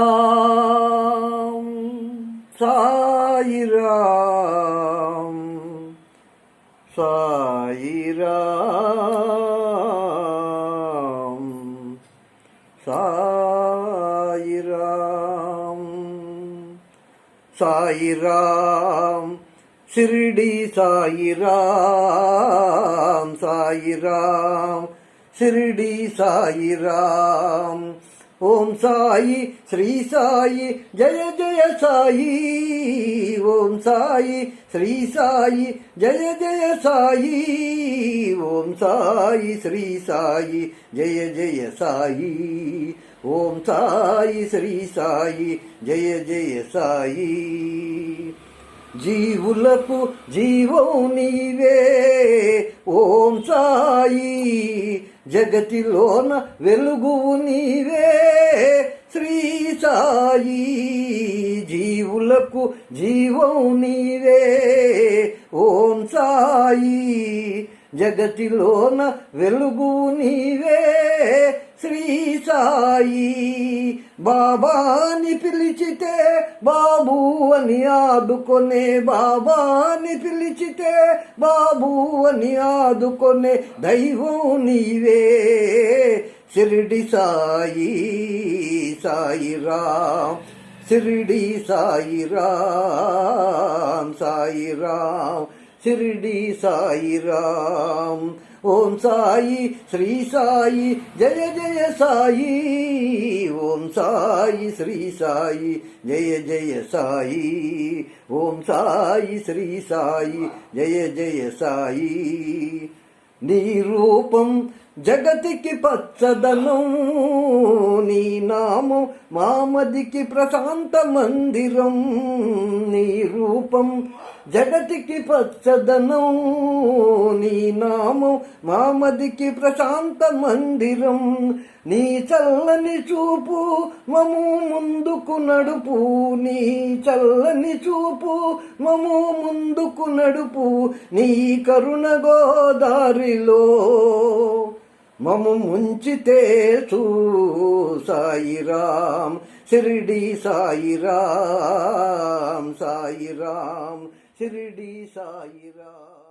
சாயிராம் சாயிராம் சாயிராம் சாயிராம் சாயிராம் சிறிடி சாயிராம் சாயிராம் சிறிடி சாயிராம் ఓం సాయి శ్రీ సాయి జయ జయ సాయి ఓం సాయి శ్రీ సాయి జయ జయ సాయి ఓం సాయి శ్రీ సాయి జయ జయ సాయి ఓం సాయి శ్రీ సాయి జయ జయ సాయి జీవులకు జీవం నీవే ఓం సాయి జగతిలోన వెలుగువు నీవే. శ్రీ సాయి జీవులకు జీవం నీవే. ఓం సాయి. జగతిలోన వెలుగు నీవే. శ్రీ సాయి బాబాని పిలిచితే బాబు అని ఆదుకొనే బాబాని పిలిచితే బాబు అని ఆదుకొనే దైవం నీవే. షిరిడి సాయి సాయిరామ్ షిరిడి సాయిరామ్ సాయిరామ్ షిరిడి సాయిరామ్ ఓం సాయి శ్రీ సాయి జయ జయ సాయి. ఓం సాయి శ్రీ సాయి జయ జయ సాయి. ఓం సాయి శ్రీ సాయి జయ జయ సాయి. నీ రూపం జగతికి పచ్చదనం. నీ నామం మామదికి ప్రశాంత మందిరం. నీ రూపం జగతికి పచ్చదనం నీ నామం మామదికి ప్రశాంత మందిరం. నీ చల్లని చూపు మము ముందుకు నడుపు. నీ చల్లని చూపు మము ముందుకు నడుపు. నీ కరుణ గోదారిలో మము ముంచితే చూ సాయిరామ్ షిరిడి సాయిరామ్ సాయిరామ్ షిరిడి సాయిరామ్